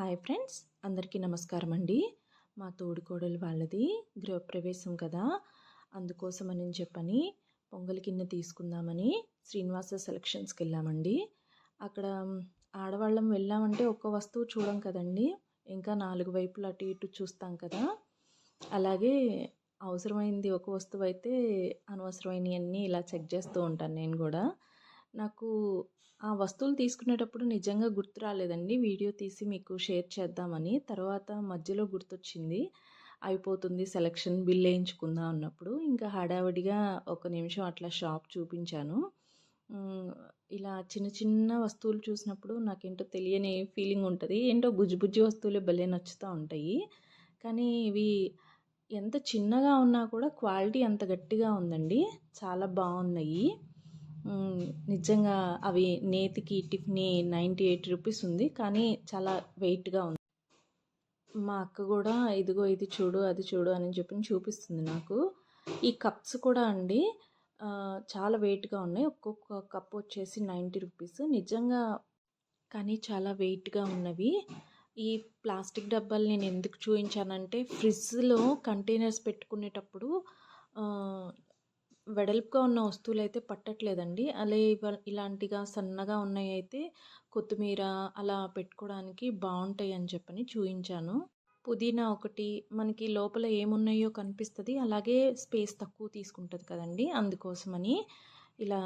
Hi friends అందరికీ నమస్కారం అండి మా తోడుకోడలు వాళ్ళది గృహప్రవేశం కదా. అందుకోసమని చెప్పని పొంగల్ కింద తీసుకుందామని శ్రీనివాస సెలక్షన్స్కి వెళ్ళామండి. అక్కడ ఆడవాళ్ళం వెళ్ళామంటే ఒక్క వస్తువు చూడం కదండి. ఇంకా నాలుగు వైపులు అటు ఇటు చూస్తాం కదా. అలాగే అవసరమైంది ఒక వస్తువు అయితే అనవసరమైనవన్నీ ఇలా చెక్ చేస్తూ ఉంటాను నేను కూడా. నాకు ఆ వస్తువులు తీసుకునేటప్పుడు నిజంగా గుర్తు రాలేదండి. వీడియో తీసి మీకు షేర్ చేద్దామని. తర్వాత మధ్యలో గుర్తొచ్చింది. అయిపోతుంది సెలక్షన్ బిల్ వేయించుకుందాం అన్నప్పుడు. ఇంకా హడావిడిగా ఒక నిమిషం అట్లా షాప్ చూపించాను. ఇలా చిన్న చిన్న వస్తువులు చూసినప్పుడు నాకేంటో తెలియని ఫీలింగ్ ఉంటుంది. ఏంటో బుజ్జి బుజ్జి వస్తువులు భలే నచ్చుతూ ఉంటాయి. కానీ ఇవి ఎంత చిన్నగా ఉన్నా కూడా క్వాలిటీ అంత గట్టిగా ఉందండి. చాలా బాగున్నాయి. నిజంగా అవి నేతికి టిఫిని నైంటీ ఎయిట్ రూపీస్ ఉంది. కానీ చాలా వెయిట్గా ఉంది. మా అక్క కూడా ఇదిగో ఇది చూడు అది చూడు అని చెప్పి చూపిస్తుంది నాకు. ఈ కప్స్ కూడా అండి చాలా వెయిట్గా ఉన్నాయి. ఒక్కొక్క కప్ వచ్చేసి నైంటీ రూపీస్. నిజంగా కానీ చాలా వెయిట్గా ఉన్నవి. ఈ ప్లాస్టిక్ డబ్బాలు నేను ఎందుకు చూపించానంటే ఫ్రిడ్జ్లో కంటైనర్స్ పెట్టుకునేటప్పుడు వెడల్పుగా ఉన్న వస్తువులు అయితే పట్టట్లేదండి. అలా ఇలాంటిగా సన్నగా ఉన్నాయి అయితే కొత్తిమీర అలా పెట్టుకోవడానికి బాగుంటాయి అని చెప్పని చూపించాను పుదీనా ఒకటి మనకి లోపల ఏమున్నాయో కనిపిస్తుంది. అలాగే స్పేస్ తక్కువ తీసుకుంటుంది కదండి. అందుకోసమని ఇలా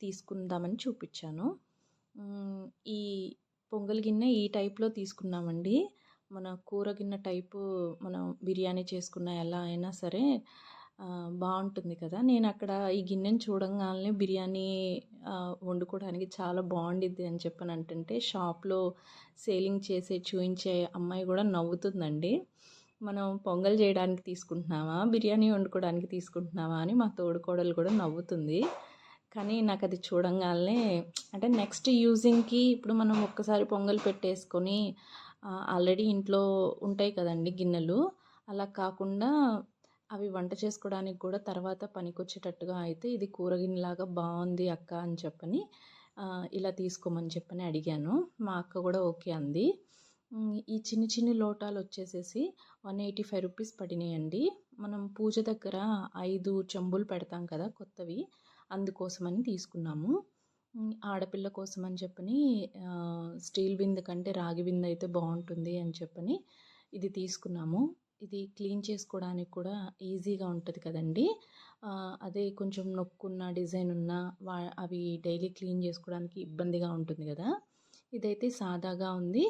తీసుకుందామని చూపించాను. ఈ పొంగల్ గిన్నె ఈ టైప్లో తీసుకున్నామండి. మన కూర గిన్నె టైపు మనం బిర్యానీ చేసుకున్న ఎలా అయినా సరే బాగుంటుంది కదా. నేను అక్కడ ఈ గిన్నెను చూడంగానే బిర్యానీ వండుకోవడానికి చాలా బాగుండిద్ది అని చెప్పని అంటుంటే షాప్లో సేలింగ్ చేసే చూయించే అమ్మాయి కూడా నవ్వుతుందండి. మనం పొంగల్ చేయడానికి తీసుకుంటున్నామా బిర్యానీ వండుకోవడానికి తీసుకుంటున్నామా అని మా తోడుకోడలు కూడా నవ్వుతుంది. కానీ నాకు అది చూడంగానే అంటే నెక్స్ట్ యూజింగ్కి ఇప్పుడు మనం ఒక్కసారి పొంగల్ పెట్టేసుకొని ఆల్రెడీ ఇంట్లో ఉంటాయి కదండి గిన్నెలు. అలా కాకుండా అవి వంట చేసుకోవడానికి కూడా తర్వాత పనికొచ్చేటట్టుగా అయితే ఇది కూరగిన్నెలాగా బాగుంది అక్క అని చెప్పని ఇలా తీసుకోమని చెప్పని అడిగాను. మా అక్క కూడా ఓకే అంది. ఈ చిన్న చిన్న లోటాలు వచ్చేసేసి వన్ ఎయిటీ ఫైవ్ రూపీస్ పడినాయండి. మనం పూజ దగ్గర ఐదు చెంబులు పెడతాం కదా కొత్తవి అందుకోసమని తీసుకున్నాము. ఆడపిల్ల కోసం అని చెప్పని స్టీల్ బిందె కంటే రాగి బిందె అయితే బాగుంటుంది అని చెప్పని ఇది తీసుకున్నాము. ఇది క్లీన్ చేసుకోవడానికి కూడా ఈజీగా ఉంటుంది కదండి. అదే కొంచెం నొక్కున్న డిజైన్ ఉన్న వా అవి డైలీ క్లీన్ చేసుకోవడానికి ఇబ్బందిగా ఉంటుంది కదా. ఇదైతే సాదాగా ఉంది.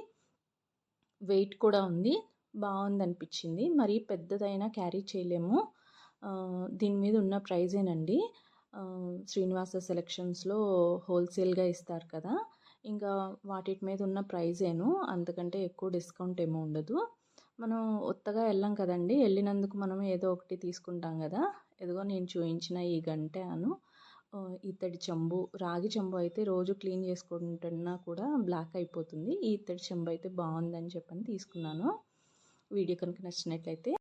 వెయిట్ కూడా ఉంది. బాగుంది అనిపించింది. మరి పెద్దదైనా క్యారీ చేయలేము. దీని మీద ఉన్న ప్రైజేనండి శ్రీనివాస సెలెక్షన్స్లో హోల్సేల్గా ఇస్తారు కదా. ఇంకా వాటి మీద ఉన్న ప్రైజేను అంతకంటే ఎక్కువ డిస్కౌంట్ ఏమో ఉండదు. మనం ఉత్తగా వెళ్ళాం కదండి వెళ్ళినందుకు మనం ఏదో ఒకటి తీసుకుంటాం కదా. ఎదుగో నేను చూయించిన ఈ గంటె అను ఇత్తడి చెంబు రాగి చెంబు అయితే రోజు క్లీన్ చేసుకుంటున్నా కూడా బ్లాక్ అయిపోతుంది. ఈ ఇత్తడి చెంబు అయితే బాగుందని చెప్పని తీసుకున్నాను. వీడియో కనుక నచ్చినట్లయితే